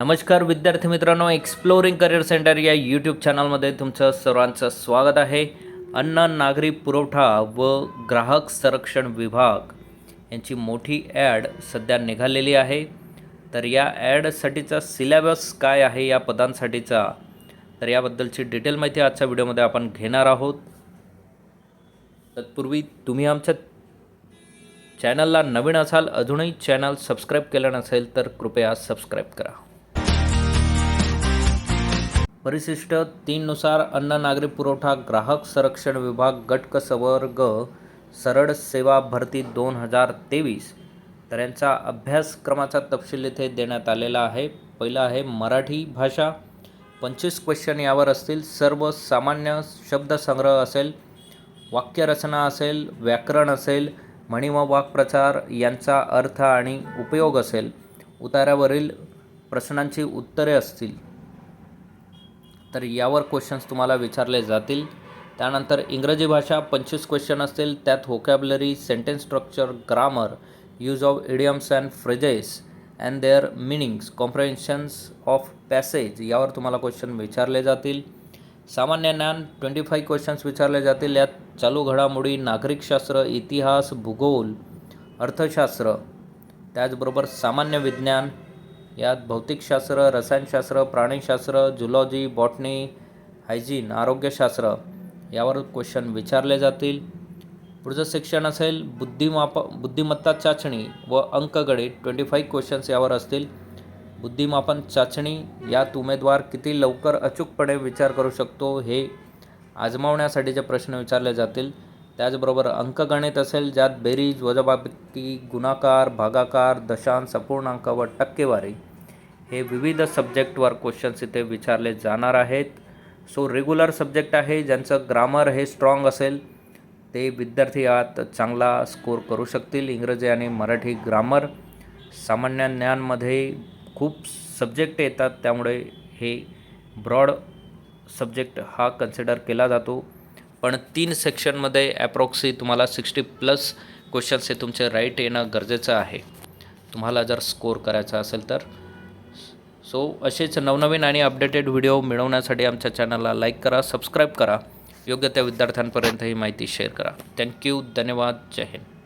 नमस्कार विद्यार्थी मित्रांनो एक्सप्लोरिंग करिअर सेंटर या यूट्यूब चॅनलमध्ये तुमचं सर्वांचं स्वागत आहे. अन्न नागरी पुरवठा व ग्राहक संरक्षण विभाग यांची मोठी ॲड सध्या निघालेली आहे. तर या ॲडसाठीचा सिलेबस काय आहे या पदांसाठीचा तर याबद्दलची डिटेल माहिती आजच्या व्हिडिओमध्ये आपण घेणार आहोत. तत्पूर्वी तुम्ही आमच्या चॅनलला नवीन असाल अजूनही चॅनल सबस्क्राईब केलं नसेल तर कृपया सबस्क्राईब करा. परिशिष्ट तीननुसार अन्न नागरी पुरवठा ग्राहक संरक्षण विभाग गट क संवर्ग सरळ सेवा भरती दोन हजार तेवीस. तर यांचा अभ्यासक्रमाचा तपशील इथे देण्यात आलेला आहे. पहिला आहे मराठी भाषा. पंचवीस क्वेश्चन यावर असतील. सर्व सामान्य शब्दसंग्रह असेल वाक्यरचना असेल व्याकरण असेल म्हणी व वाक्प्रचार यांचा अर्थ आणि उपयोग असेल. उतारावरील प्रश्नांची उत्तरे असतील. तर यावर क्वेश्चन्स तुम्हाला विचारले जातील. त्यानंतर इंग्रजी भाषा पंचवीस क्वेश्चन असतील. त्यात vocabulary sentence structure grammar use of idioms and phrases and their meanings comprehensions of passage यावर तुम्हाला क्वेश्चन विचारले जातील. सामान्य ज्ञान ट्वेंटी फाईव्ह क्वेश्चन्स विचारले जातील. यात चालू घडामोडी नागरिकशास्त्र इतिहास भूगोल अर्थशास्त्र त्याचबरोबर सामान्य विज्ञान यात भौतिकशास्त्र रसायनशास्त्र प्राणीशास्त्र झुलॉजी बॉटनी हायजीन आरोग्यशास्त्र यावर क्वेश्चन विचारले जातील. पुढचं सेक्शन असेल बुद्धिमाप बुद्धिमत्ता चाचणी व अंकगणित ट्वेंटी फाईव्ह क्वेश्चन्स यावर असतील. बुद्धिमापन चाचणी यात उमेदवार किती लवकर अचूकपणे विचार करू शकतो हे आजमावण्यासाठीचे प्रश्न विचारले जातील. त्याचबरोबर अंकगणित असेल ज्यात बेरीज वजाबाकी गुणाकार भागाकार दशांश अपूर्णांक व टक्केवारी हे विविध सब्जेक्टवर क्वेश्चन्स इथे विचारले जाणार आहेत. सो रेग्युलर सब्जेक्ट आहे ज्यांचं ग्रामर हे स्ट्रॉंग असेल ते विद्यार्थी आत चांगला स्कोर करू शकतील. इंग्रजी आणि मराठी ग्रामर सामान्य ज्ञानमध्ये खूप सब्जेक्ट येतात त्यामुळे हे ब्रॉड सब्जेक्ट हा कन्सिडर केला जातो. पण तीन सेक्शनमध्ये ॲप्रॉक्सी तुम्हाला सिक्स्टी प्लस क्वेश्चन्स हे तुमचे राईट येणं गरजेचं आहे. तुम्हाला जर स्कोर करायचा असेल तर. सो असेच नवनवीन आणि अपडेटेड व्हिडिओ मिळवण्यासाठी आमच्या चॅनलला लाईक करा सबस्क्राईब करा. योग्य त्या विद्यार्थ्यांपर्यंत ही माहिती शेअर करा. थँक्यू धन्यवाद. जय हिंद.